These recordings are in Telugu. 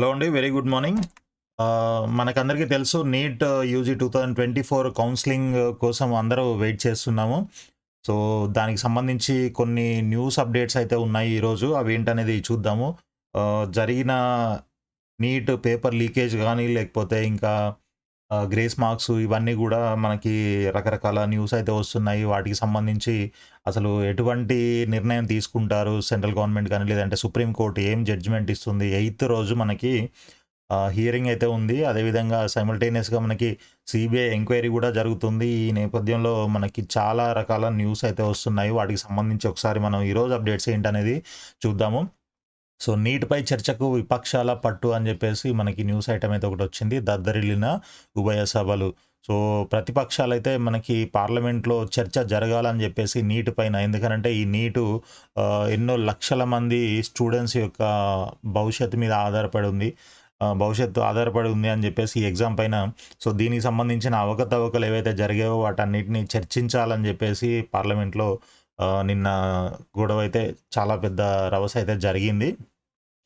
హలో అండి వెరీ గుడ్ మార్నింగ్ మనకందరికీ తెలుసు నీట్ యూజీ 2024 కౌన్సెలింగ్ కోసం అందరూ వెయిట్ చేస్తున్నాము. సో, దానికి సంబంధించి కొన్ని న్యూస్ అప్డేట్స్ అయితే ఉన్నాయి ఈరోజు. అవి ఏంటనేది చూద్దాము. జరిగిన నీట్ పేపర్ లీకేజ్ కానీ లేకపోతే ఇంకా గ్రేస్ మార్క్స్ ఇవన్నీ కూడా మనకి రకరకాల న్యూస్ అయితే వస్తున్నాయి. వాటికి సంబంధించి అసలు ఎటువంటి నిర్ణయం తీసుకుంటారు సెంట్రల్ గవర్నమెంట్ కానీ లేదంటే సుప్రీంకోర్టు ఏం జడ్జిమెంట్ ఇస్తుంది? ఎయిత్ రోజు మనకి హియరింగ్ అయితే ఉంది. అదేవిధంగా సైమల్టేనియస్‌గా మనకి సీబీఐ ఎంక్వైరీ కూడా జరుగుతుంది. ఈ నేపథ్యంలో మనకి చాలా రకాల న్యూస్ అయితే వస్తున్నాయి. వాటికి సంబంధించి ఒకసారి మనం ఈరోజు అప్డేట్స్ ఏంటనేది చూద్దాము. సో, నీటిపై చర్చకు విపక్షాల పట్టు అని చెప్పేసి మనకి న్యూస్ ఐటమ్ అయితే ఒకటి వచ్చింది దద్దరిల్లిన ఉభయ సభలు. సో, ప్రతిపక్షాలు అయితే మనకి పార్లమెంట్‌లో చర్చ జరగాలని చెప్పేసి నీటి పైన ఎందుకంటే ఈ నీటు ఎన్నో లక్షల మంది స్టూడెంట్స్ యొక్క భవిష్యత్తు మీద ఆధారపడి ఉంది. భవిష్యత్తు ఆధారపడి ఉంది అని చెప్పేసి ఈ ఎగ్జామ్ పైన సో, దీనికి సంబంధించిన అవకతవకలు ఏవైతే జరిగాయో వాటన్నిటిని చర్చించాలని చెప్పేసి పార్లమెంట్‌లో నిన్న గొడవ అయితే చాలా పెద్ద రవస అయితే జరిగింది.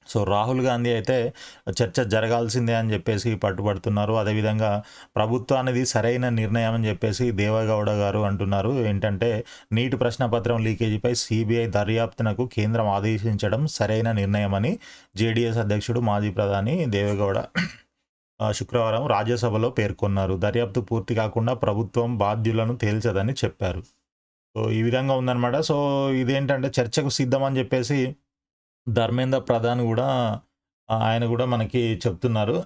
సో, రాహుల్ గాంధీ అయితే చర్చ జరగాల్సిందే అని చెప్పేసి పట్టుబడుతున్నారు. అదేవిధంగా ప్రభుత్వానిది సరైన నిర్ణయం అని చెప్పేసి దేవగౌడ గారు అంటున్నారు. ఏంటంటే నీటి ప్రశ్నపత్రం లీకేజీపై సీబీఐ దర్యాప్తునకు కేంద్రం ఆదేశించడం సరైన నిర్ణయమని జేడీఎస్ అధ్యక్షుడు, మాజీ ప్రధాని దేవెగౌడ శుక్రవారం రాజ్యసభలో పేర్కొన్నారు. దర్యాప్తు పూర్తి కాకుండా ప్రభుత్వం బాధ్యులను తేల్చదని చెప్పారు. సో, ఈ విధంగా ఉందన్నమాట సో, ఇదేంటంటే చర్చకు సిద్ధం అని చెప్పేసి ధర్మేంద్ర ప్రధాన్ కూడా ఆయన కూడా మనకి చెప్తున్నారు.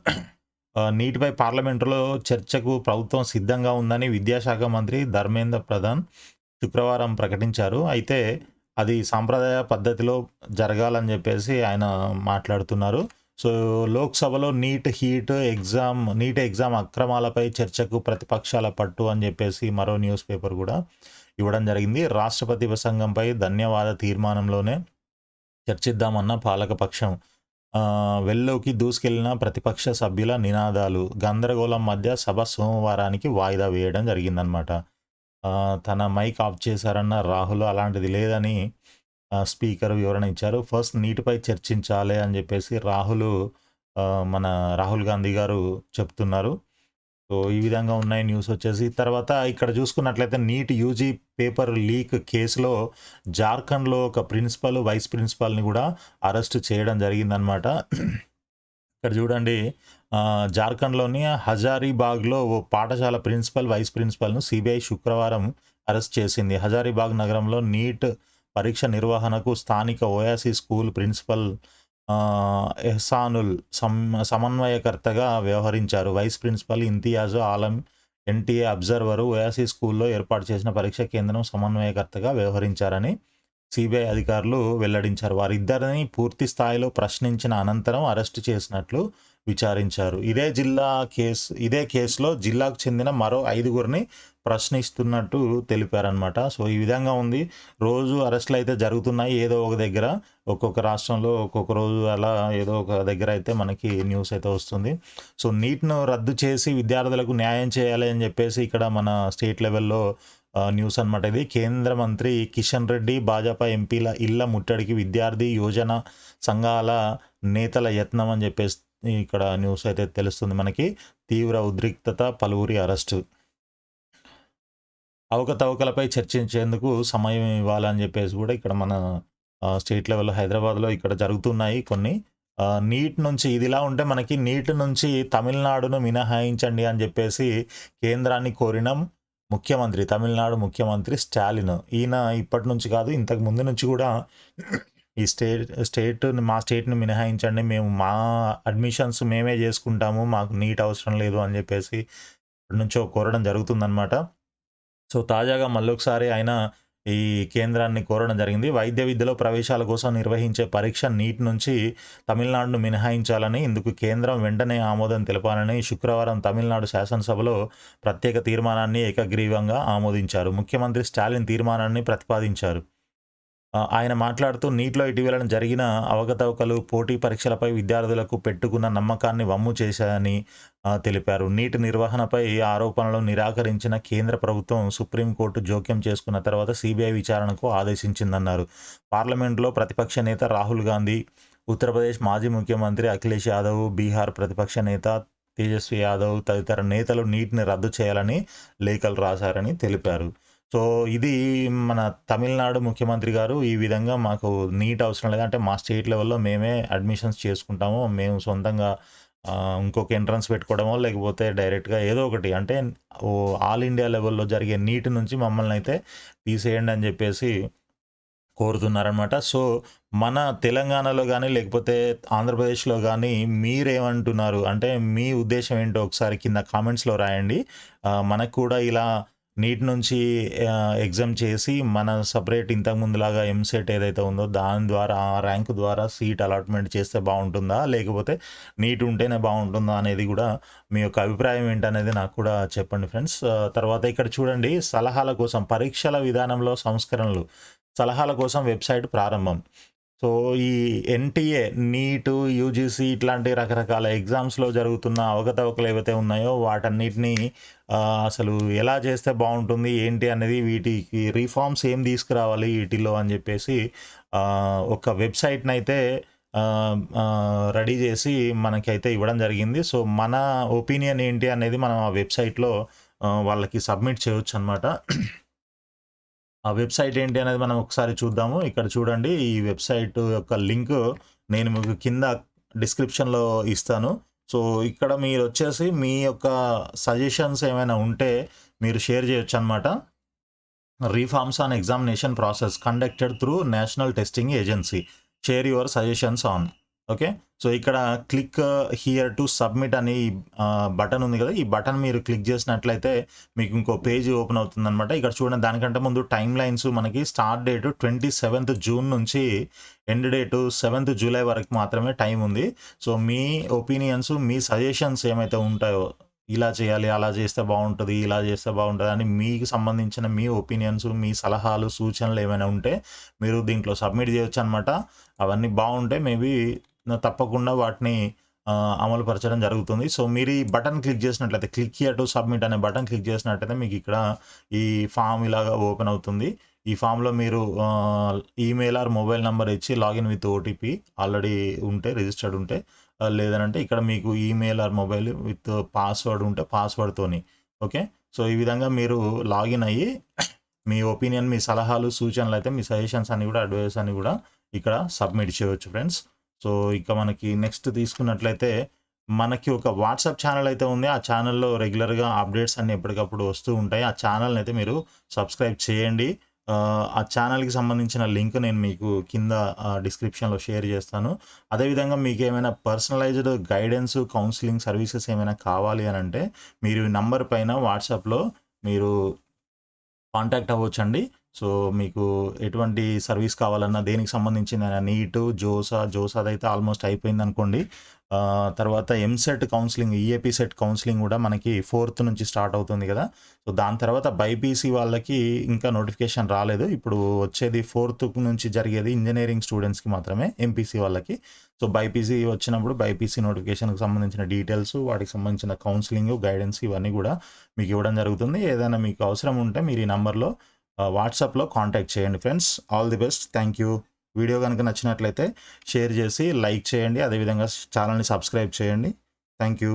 నీటిపై పార్లమెంటులో చర్చకు ప్రభుత్వం సిద్ధంగా ఉందని విద్యాశాఖ మంత్రి ధర్మేంద్ర ప్రధాన్ శుక్రవారం ప్రకటించారు. అయితే అది సాంప్రదాయ పద్ధతిలో జరగాలని చెప్పేసి ఆయన మాట్లాడుతున్నారు. సో, లోక్సభలో NEET heat exam NEET exam అక్రమాలపై చర్చకు ప్రతిపక్షాల పట్టు అని చెప్పేసి మరో న్యూస్ పేపర్ కూడా ఇవ్వడం జరిగింది. రాష్ట్రపతి ప్రసంగంపై ధన్యవాద తీర్మానంలోనే చర్చిద్దామన్న పాలకపక్షం. వెల్లోకి దూసుకెళ్ళిన ప్రతిపక్ష సభ్యుల నినాదాలు. గందరగోళం మధ్య సభ సోమవారానికి వాయిదా వేయడం జరిగిందనమాట. తన మైక్ ఆఫ్ చేశారన్న రాహుల్ అలాంటిది లేదని స్పీకర్ వివరణ ఇచ్చారు. ఫస్ట్ నీటిపై చర్చించాలి అని చెప్పేసి రాహులు మన రాహుల్ గాంధీ గారు చెప్తున్నారు. సో, ఈ విధంగా ఉన్నాయి న్యూస్ వచ్చేసి. తర్వాత ఇక్కడ చూసుకున్నట్లయితే నీట్ యూజీ పేపర్ లీక్ కేసులో జార్ఖండ్‌లో ఒక ప్రిన్సిపల్, వైస్ ప్రిన్సిపల్‌ని కూడా అరెస్ట్ చేయడం జరిగిందనమాట. ఇక్కడ చూడండి జార్ఖండ్‌లోని హజారీబాగ్‌లో ఓ పాఠశాల ప్రిన్సిపల్, వైస్ ప్రిన్సిపల్‌ను సీబీఐ శుక్రవారం అరెస్ట్ చేసింది. హజారీబాగ్ నగరంలో నీట్ పరీక్ష నిర్వహణకు స్థానిక ఓయాసీ స్కూల్ ప్రిన్సిపల్ ఎహ్సానుల్ సం సమన్వయకర్తగా వ్యవహరించారు. Vice principal Imtiaz Alam NTA observer Oasis స్కూల్‌లో ఏర్పాటు చేసిన పరీక్ష కేంద్రం సమన్వయకర్తగా వ్యవహరించారని సిబిఐ అధికారులు వెల్లడించారు. వారిద్దరిని పూర్తి స్థాయిలో ప్రశ్నించిన అనంతరం అరెస్టు చేసినట్లు విచారించారు. ఇదే జిల్లా కేసు ఇదే కేసులో జిల్లాకు చెందిన మరో ఐదుగురిని ప్రశ్నిస్తున్నట్టు తెలిపారనమాట. సో, ఈ విధంగా ఉంది. రోజు అరెస్ట్‌లయితే జరుగుతున్నాయి ఏదో ఒక దగ్గర. ఒక్కొక్క రాష్ట్రంలో ఒక్కొక్క రోజు అలా ఏదో ఒక దగ్గర అయితే మనకి న్యూస్ అయితే వస్తుంది. సో, నీట్‌ను రద్దు చేసి విద్యార్థులకు న్యాయం చేయాలి అని చెప్పేసి ఇక్కడ మన స్టేట్ లెవెల్‌లో న్యూస్ అనమాట ఇది. కేంద్ర మంత్రి కిషన్ రెడ్డి, భాజపా ఎంపీల ఇళ్ళ ముట్టడికి విద్యార్థి యువజన సంఘాల నేతల యత్నం అని చెప్పేసి ఇక్కడ న్యూస్ అయితే తెలుస్తుంది మనకి. తీవ్ర ఉద్రిక్తత, పలువురి అరెస్టు. అవకతవకలపై చర్చించేందుకు సమయం ఇవ్వాలని చెప్పేసి కూడా ఇక్కడ మన స్టేట్ లెవెల్‌లో హైదరాబాద్‌లో ఇక్కడ జరుగుతున్నాయి కొన్ని. నీట్ నుంచి ఇదిలా ఉంటే మనకి నీట్ నుంచి తమిళనాడును మినహాయించండి అని చెప్పేసి కేంద్రాన్ని కోరిన ముఖ్యమంత్రి, తమిళనాడు ముఖ్యమంత్రి స్టాలిన్. ఈయన ఇప్పటి నుంచి కాదు ఇంతకు ముందు నుంచి కూడా ఈ స్టేట్ స్టేట్‌ని మా స్టేట్‌ని మినహాయించండి. మేము మా అడ్మిషన్స్ మేమే చేసుకుంటాము మాకు నీట్ అవసరం లేదు అని చెప్పేసి ఇప్పటి నుంచో కోరడం జరుగుతుందన్నమాట సో, తాజాగా మళ్ళొకసారి ఆయన ఈ కేంద్రాన్ని కోరడం జరిగింది. వైద్య విద్యలో ప్రవేశాల కోసం నిర్వహించే పరీక్ష నీట్ నుంచి తమిళనాడును మినహాయించాలని, ఇందుకు కేంద్రం వెంటనే ఆమోదం తెలపాలని శుక్రవారం తమిళనాడు శాసనసభలో ప్రత్యేక తీర్మానాన్ని ఏకగ్రీవంగా ఆమోదించారు. ముఖ్యమంత్రి స్టాలిన్ తీర్మానాన్ని ప్రతిపాదించారు. ఆయన మాట్లాడుతూ నీట్‌లో ఇటీవల జరిగిన అవకతవకలు పోటీ పరీక్షలపై విద్యార్థులకు పెట్టుకున్న నమ్మకాన్ని వమ్ము చేశాయని తెలిపారు. నీటి నిర్వహణపై ఆరోపణలు నిరాకరించిన కేంద్ర ప్రభుత్వం సుప్రీం కోర్టు జోక్యం చేసుకున్న తర్వాత సీబీఐ విచారణకు ఆదేశించిందన్నారు. పార్లమెంటులో ప్రతిపక్ష నేత రాహుల్ గాంధీ ఉత్తరప్రదేశ్ మాజీ ముఖ్యమంత్రి అఖిలేష్ యాదవ్ బీహార్ ప్రతిపక్ష నేత తేజస్వి యాదవ్ తదితర నేతలు నీటిని రద్దు చేయాలని లేఖలు రాశారని తెలిపారు సో ఇది మన తమిళనాడు ముఖ్యమంత్రి గారు ఈ విధంగా మాకు నీట్ అవసరం లేదు. అంటే మా స్టేట్ లెవెల్లో మేమే అడ్మిషన్స్ చేసుకుంటాము. మేము సొంతంగా ఇంకొక ఎంట్రన్స్ పెట్టుకోవడమో లేకపోతే డైరెక్ట్గా ఏదో ఒకటి. అంటే ఓ ఆల్ ఇండియా లెవెల్లో జరిగే నీట్ నుంచి మమ్మల్ని అయితే తీసేయండి అని చెప్పేసి కోరుతున్నారనమాట సో మన తెలంగాణలో కానీ లేకపోతే ఆంధ్రప్రదేశ్లో కానీ మీరేమంటున్నారు? అంటే మీ ఉద్దేశం ఏంటో ఒకసారి కింద కామెంట్స్లో రాయండి. మనకు కూడా ఇలా నీట్ నుంచి ఎగ్జామ్ చేసి మన సపరేట్ ఇంతకుముందులాగా ఎంసెట్ ఏదైతే ఉందో దాని ద్వారా ఆ ర్యాంక్ ద్వారా సీట్ అలాట్మెంట్ చేస్తే బాగుంటుందా? లేకపోతే నీట్ ఉంటేనే బాగుంటుందా అనేది కూడా మీ యొక్క అభిప్రాయం ఏంటనేది నాకు కూడా చెప్పండి ఫ్రెండ్స్. తర్వాత ఇక్కడ చూడండి సలహాల కోసం పరీక్షల విధానంలో సంస్కరణలు. సలహాల కోసం వెబ్సైట్ ప్రారంభం. సో ఈ ఎన్టీఏ నీటు యూజీసీ ఇట్లాంటి రకరకాల ఎగ్జామ్స్లో జరుగుతున్న అవకతవకలు ఏవైతే ఉన్నాయో వాటన్నిటిని అసలు ఎలా చేస్తే బాగుంటుంది ఏంటి అనేది వీటికి రిఫార్మ్స్ ఏం తీసుకురావాలి వీటిలో అని చెప్పేసి ఒక వెబ్సైట్ని అయితే రెడీ చేసి మనకైతే ఇవ్వడం జరిగింది. సో మన ఒపీనియన్ ఏంటి అనేది మనం ఆ వెబ్సైట్లో వాళ్ళకి సబ్మిట్ చేయొచ్చు అనమాట ఆ వెబ్సైట్ ఏంటి అనేది మనం ఒకసారి చూద్దాము. ఇక్కడ చూడండి ఈ వెబ్సైట్ యొక్క లింక్ నేను మీకు కింద డిస్క్రిప్షన్లో ఇస్తాను. సో ఇక్కడ మీరు వచ్చేసి మీ యొక్క సజెషన్స్ ఏమైనా ఉంటే మీరు షేర్ చేయొచ్చు అనమాట reforms on examination process conducted through national testing agency. Share your suggestions on. Okay? So ఇక్కడ క్లిక్ హియర్ టు సబ్మిట్ అని బటన్ ఉంది కదా? ఈ బటన్ మీరు క్లిక్ చేసినట్లయితే మీకు ఇంకో పేజ్ ఓపెన్ అవుతుంది అనమాట ఇక్కడ చూడండి దానికంటే ముందు టైం లైన్స్ మనకి start date twenty seventh June నుంచి ఎండ్ డేట్ సెవెంత్ జూలై వరకు మాత్రమే టైం ఉంది. సో మీ ఒపీనియన్స్ మీ సజెషన్స్ ఏమైతే ఉంటాయో ఇలా చేయాలి అలా చేస్తే బాగుంటుంది ఇలా చేస్తే బాగుంటుంది అని మీకు సంబంధించిన మీ ఒపీనియన్స్ మీ సలహాలు సూచనలు ఏమైనా ఉంటే మీరు దీంట్లో సబ్మిట్ చేయొచ్చు అనమాట అవన్నీ బాగుంటే మేబీ తప్పకుండా వాటిని అమలుపరచడం జరుగుతుంది. సో మీరు ఈ బటన్ క్లిక్ చేసినట్లయితే క్లిక్ హియర్ టు సబ్మిట్ అనే బటన్ క్లిక్ చేసినట్లయితే మీకు ఇక్కడ ఈ ఫామ్ ఇలాగా ఓపెన్ అవుతుంది. ఈ ఫామ్లో మీరు ఈమెయిల్ ఆర్ మొబైల్ నెంబర్ ఇచ్చి లాగిన్ విత్ ఓటీపీ ఆల్రెడీ ఉంటే రిజిస్టర్డ్ ఉంటే లేదనంటే ఇక్కడ మీకు email or mobile with password ఉంటే పాస్వర్డ్తోని ఓకే? సో ఈ విధంగా మీరు లాగిన్ అయ్యి మీ ఒపీనియన్ మీ సలహాలు సూచనలు అయితే మీ సజెషన్స్ అన్ని కూడా అడ్వైస్ అని కూడా ఇక్కడ సబ్మిట్ చేయవచ్చు ఫ్రెండ్స్. సో ఇక మనకి నెక్స్ట్ తీసుకున్నట్లయితే మనకి ఒక వాట్సాప్ ఛానల్ అయితే ఉంది. ఆ ఛానల్లో రెగ్యులర్గా అప్డేట్స్ అన్ని ఎప్పటికప్పుడు వస్తూ ఉంటాయి. ఆ ఛానల్ని అయితే మీరు సబ్స్క్రైబ్ చేయండి. ఆ, ఆ ఛానల్కి సంబంధించిన లింక్ నేను మీకు కింద డిస్క్రిప్షన్లో షేర్ చేస్తాను. అదేవిధంగా మీకు ఏమైనా పర్సనలైజ్డ్ గైడెన్స్ కౌన్సిలింగ్ సర్వీసెస్ ఏమైనా కావాలి అని అంటే మీరు ఈ నంబర్ పైన వాట్సాప్లో మీరు కాంటాక్ట్ అవ్వచ్చండి. సో మీకు ఎటువంటి సర్వీస్ కావాలన్నా దేనికి సంబంధించిన నీటు జోసా జోసాది అయితే ఆల్మోస్ట్ అయిపోయింది అనుకోండి. తర్వాత EAMCET counselling EAP CET counselling కూడా మనకి ఫోర్త్ నుంచి స్టార్ట్ అవుతుంది కదా. సో దాని తర్వాత బైపీసీ వాళ్ళకి ఇంకా నోటిఫికేషన్ రాలేదు. ఇప్పుడు వచ్చేది ఫోర్త్ నుంచి జరిగేది ఇంజనీరింగ్ స్టూడెంట్స్కి మాత్రమే ఎంపీసీ వాళ్ళకి. సో బైపీసీ వచ్చినప్పుడు బైపీసీ నోటిఫికేషన్కి సంబంధించిన డీటెయిల్స్ వాటికి సంబంధించిన కౌన్సిలింగ్ గైడెన్స్ ఇవన్నీ కూడా మీకు ఇవ్వడం జరుగుతుంది. ఏదైనా మీకు అవసరం ఉంటే మీరు ఈ నెంబర్లో వాట్సాప్లో కాంటాక్ట్ చేయండి friends. All the best thank you video కనుక నచ్చినట్లయితే షేర్ చేసి లైక్ చేయండి. అదేవిధంగా ఛానల్ని సబ్స్క్రైబ్ చేయండి. Thank you